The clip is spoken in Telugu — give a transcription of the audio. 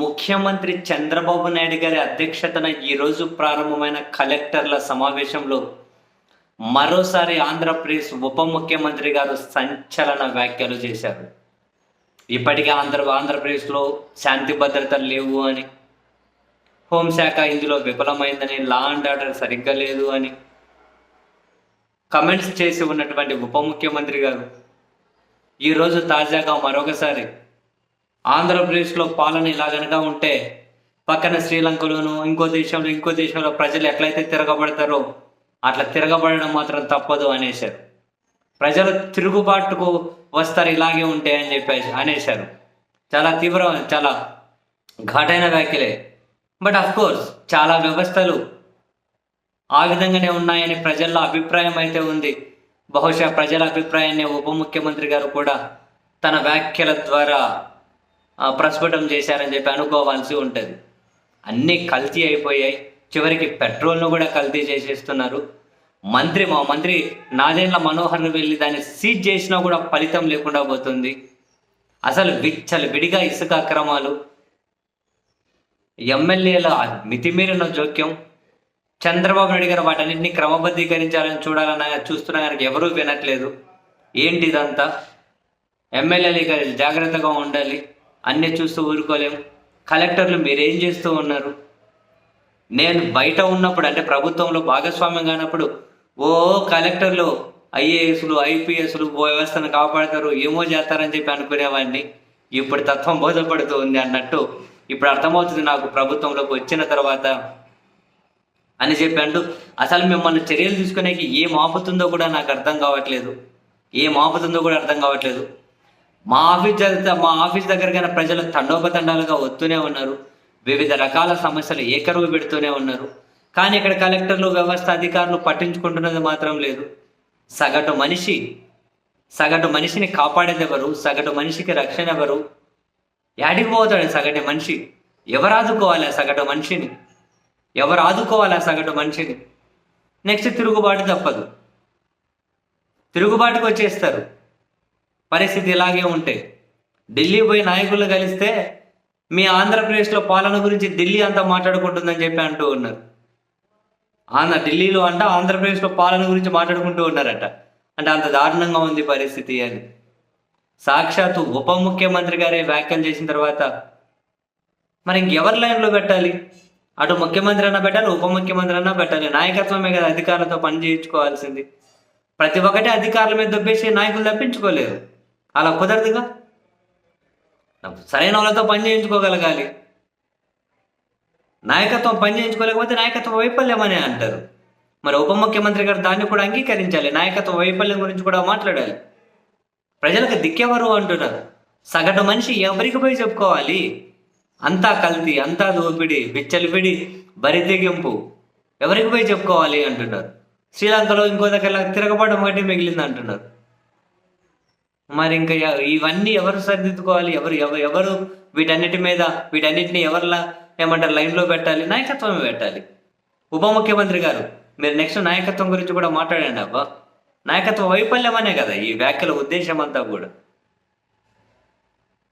ముఖ్యమంత్రి చంద్రబాబు నాయుడు గారి అధ్యక్షతన ఈరోజు ప్రారంభమైన కలెక్టర్ల సమావేశంలో మరోసారి ఆంధ్రప్రదేశ్ ఉప ముఖ్యమంత్రి గారు సంచలన వ్యాఖ్యలు చేశారు. ఇప్పటికే ఆంధ్ర ఆంధ్రప్రదేశ్లో శాంతి భద్రతలు లేవు అని హోంశాఖ ఇందులో విఫలమైందని లా అండ్ ఆర్డర్ సరిగ్గా లేదు అని కమెంట్స్ చేసి ఉన్నటువంటి ఉప ముఖ్యమంత్రి గారు ఈరోజు తాజాగా మరొకసారి ఆంధ్రప్రదేశ్లో పాలన ఇలా ఉంటే పక్కన శ్రీలంకలోను ఇంకో దేశంలో ఇంకో దేశంలో ప్రజలు ఎట్లయితే తిరగబడతారో అట్లా తిరగబడడం మాత్రం తప్పదు అనేశారు. ప్రజలు తిరుగుబాటుకు వస్తారు ఇలాగే ఉంటే అని చెప్పేసి అనేశారు. చాలా తీవ్ర చాలా ఘాటైన వ్యాఖ్యలే. బట్ అఫ్ కోర్స్ చాలా వ్యవస్థలు ఆ విధంగానే ఉన్నాయని ప్రజల్లో అభిప్రాయం అయితే ఉంది. బహుశా ప్రజల అభిప్రాయాన్ని ఉప ముఖ్యమంత్రి గారు కూడా తన వ్యాఖ్యల ద్వారా ప్రస్ఫుటం చేశారని చెప్పి అనుకోవాల్సి ఉంటుంది. అన్నీ కల్తీ అయిపోయాయి. చివరికి పెట్రోల్ను కూడా కల్తీ చేసేస్తున్నారు. మంత్రి మా మంత్రి నాదేండ్ల మనోహర్ను వెళ్ళి దాన్ని సీజ్ చేసినా కూడా ఫలితం లేకుండా పోతుంది. అసలు విచ్చలు విడిగా ఇసుక అక్రమాలు. ఎమ్మెల్యేల మితిమీరిన జోక్యం. చంద్రబాబు నాయుడు గారు వాటన్నింటినీ క్రమబద్ధీకరించాలని చూడాలని చూస్తున్నా కానీ ఎవరూ వినట్లేదు. ఏంటి ఇదంతా ఎమ్మెల్యేలు ఇక జాగ్రత్తగా ఉండాలి. అన్నీ చూస్తూ ఊరుకోలేము. కలెక్టర్లు మీరేం చేస్తూ ఉన్నారు? నేను బయట ఉన్నప్పుడు అంటే ప్రభుత్వంలో భాగస్వామ్యం కానప్పుడు ఓ కలెక్టర్లు ఐఏఎస్లు ఐపీఎస్లు వ్యవస్థను కాపాడతారు ఏమో చేస్తారని చెప్పి అనుకునేవాడిని. ఇప్పుడు తత్వం బోధపడుతూ ఉంది అన్నట్టు ఇప్పుడు అర్థమవుతుంది నాకు ప్రభుత్వంలోకి వచ్చిన తర్వాత అని చెప్పి అంటూ అసలు మిమ్మల్ని చర్యలు తీసుకునేకి ఏం ఆపుతుందో కూడా నాకు అర్థం కావట్లేదు. ఏం ఆపుతుందో కూడా అర్థం కావట్లేదు. మా ఆఫీస్ మా ఆఫీస్ దగ్గరకైనా ప్రజలు తండోపతండాలుగా వస్తూనే ఉన్నారు. వివిధ రకాల సమస్యలు ఏకరువు పెడుతూనే ఉన్నారు. కానీ ఇక్కడ కలెక్టర్లు వ్యవస్థ అధికారులు పట్టించుకుంటున్నది మాత్రం లేదు. సగటు మనిషి సగటు మనిషిని కాపాడేది ఎవరు సగటు మనిషికి రక్షణ ఎవరు? యాడికి పోతాడు సగటు మనిషి? ఎవరు ఆదుకోవాలి సగటు మనిషిని? ఎవరు ఆదుకోవాలి సగటు మనిషిని? నెక్స్ట్ తిరుగుబాటు తప్పదు. తిరుగుబాటుకు వచ్చేస్తారు. పరిస్థితి ఇలాగే ఉంటే ఢిల్లీ పోయి నాయకులు కలిస్తే మీ ఆంధ్రప్రదేశ్లో పాలన గురించి ఢిల్లీ అంతా మాట్లాడుకుంటుందని చెప్పి అంటూ ఉన్నారు. ఆంధ్ర ఢిల్లీలో అంట ఆంధ్రప్రదేశ్లో పాలన గురించి మాట్లాడుకుంటూ ఉన్నారట. అంటే అంత దారుణంగా ఉంది పరిస్థితి అని. సాక్షాత్తు ఉప ముఖ్యమంత్రి గారే వ్యాఖ్యలు చేసిన తర్వాత మరి ఇంకెవరి లైన్లో పెట్టాలి? అటు ముఖ్యమంత్రి అన్నా పెట్టాలి ఉప ముఖ్యమంత్రి అన్నా పెట్టాలి. నాయకత్వమే కదా అధికారులతో పని చేయించుకోవాల్సింది. ప్రతి ఒక్కటి అధికారుల మీద దొబ్బేసి నాయకులు తప్పించుకోలేరు. అలా కుదరదుగా? సరైన వాళ్ళతో పని చేయించుకోగలగాలి. నాయకత్వం పని చేయించుకోలేకపోతే నాయకత్వ వైఫల్యం అని అంటారు. మరి ఉప ముఖ్యమంత్రి గారు దాన్ని కూడా అంగీకరించాలి. నాయకత్వ వైఫల్యం గురించి కూడా మాట్లాడాలి. ప్రజలకు దిక్కెవరు అంటున్నారు. సగటు మనిషి ఎవరికి పోయి చెప్పుకోవాలి? అంతా కల్తీ అంతా దోపిడి విచ్చలిపిడి బరితెగింపు ఎవరికి పోయి చెప్పుకోవాలి అంటున్నారు. శ్రీలంకలో ఇంకో దగ్గర తిరగబడడం ఒకటి మిగిలింది అంటున్నారు. మరి ఇంకా ఇవన్నీ ఎవరు సరిదిద్దుకోవాలి? ఎవరు ఎవరు ఎవరు వీటన్నిటి మీద వీటన్నిటిని ఎవరిలా ఏమంటారు లైన్లో పెట్టాలి? నాయకత్వమే పెట్టాలి. ఉప ముఖ్యమంత్రి గారు మీరు నెక్స్ట్ నాయకత్వం గురించి కూడా మాట్లాడండి అబ్బా. నాయకత్వ వైఫల్యం అనే కదా ఈ వ్యాఖ్యల ఉద్దేశం అంతా కూడా.